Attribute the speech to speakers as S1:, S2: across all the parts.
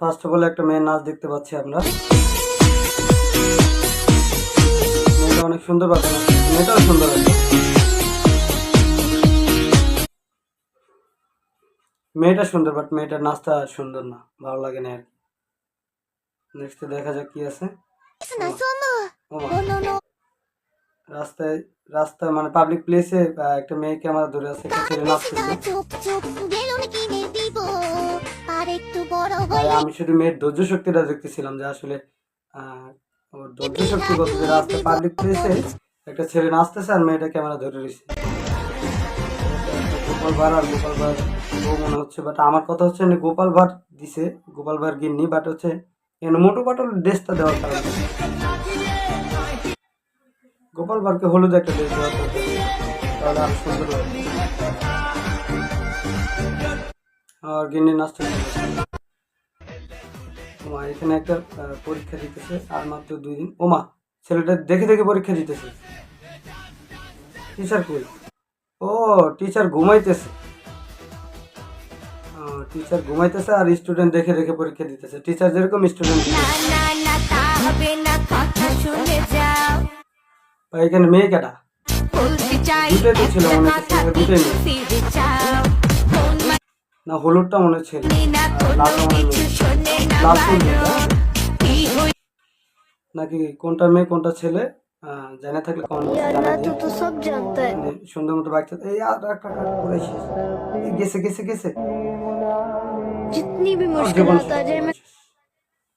S1: First of all একটা মেয়ের নাচ দেখতে পাচ্ছি আমরা। মেয়েটা অনেক সুন্দর পাবে মেয়েটাও সুন্দর মেয়েটা সুন্দর বাট মেয়েটার নাচটা সুন্দর না। ভালো লাগে না আর দেখা যাক কি আছে। রাস্তায় রাস্তায় মানে পাবলিক প্লেসে একটা মেয়েকে আমার ধরে আছে নাচতেছে আমি শুধু মেয়ের ধৈর্য শক্তিটা দেখতেছিলাম যে আসলে ওর ধৈর্য শক্তি বলতে যে রাস্তায় পাবলিক প্লেসে একটা ছেলে নাচতেছে আর মেয়েটা ক্যামেরা ধরে রয়েছে। গোপাল ভাড় আর গোপাল বউ মনে হচ্ছে বাট আমার কথা হচ্ছে গোপাল ভাড় দিছে গোপাল ভাড় গিন্নি বাট হচ্ছে এখানে মোটু পাটল ড্রেসটা দেওয়ার কারণে। গোপাল ভাড়কে হলুদ একটা ড্রেস দেওয়ার। তাহলে আরও সুন্দর আর গিন্নি নাচতে ওমা এখানে একটা পরীক্ষা দিতেছে আর মাত্র দুই দিন। ওমা ছেলেটা দেখে দেখে পরীক্ষা দিতেছে। টিচার কই? ও টিচার ঘুমাইতেছে। টিচার ঘুমাইতেছে আর স্টুডেন্ট দেখে দেখে পরীক্ষা দিতেছে। টিচার যেরকম স্টুডেন্ট। এখানে মেয়ে কেটা না হলুদটা মনে হচ্ছে নাকি কোনটা মেয়ে কোনটা ছেলে? জানা থাকলে সুন্দর মতো এই আর একটা গেছে গেছে গেছে।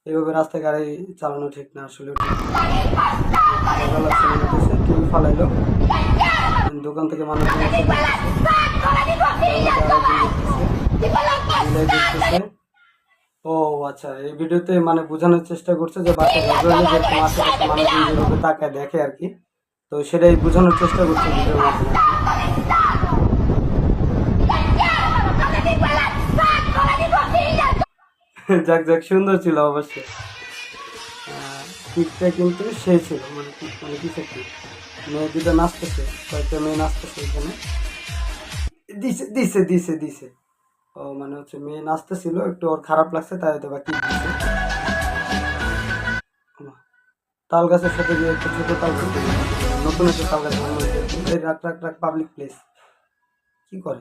S1: এইভাবে রাস্তায় গাড়ি চালানো ঠিক না আসলে ফালাইলো। দোকান থেকে মানুষ দেখতেছে ও আচ্ছা এই ভিডিওতে মানে বোঝানোর চেষ্টা করছে যে বাচ্চা আশেপাশে মানুষজন যেভাবে তাকায় দেখে আর কি। তো সেটাই বোঝানোর চেষ্টা করছে ভিডিওর মাধ্যমে। যাক যাক সুন্দর ছিল অবশ্যই। পিকটা কিন্তু সেই ছিল মানে কি- মানে কিসের পিক মেয়ে দুটো নাচতেছে কয়েকটা মেয়ে নাচতেছে এখানে। দিছে দিছে দিছে দিছে। ও মানে হচ্ছে মেয়ে নাচতেছিল একটু ওর খারাপ লাগছে, তাই হয়তো বা কি তাল গাছের সাথে গিয়ে একটা ছোট তাল নতুন একটা তাল গাছ রাখ রাখ রাখ পাবলিক প্লেস কি করে?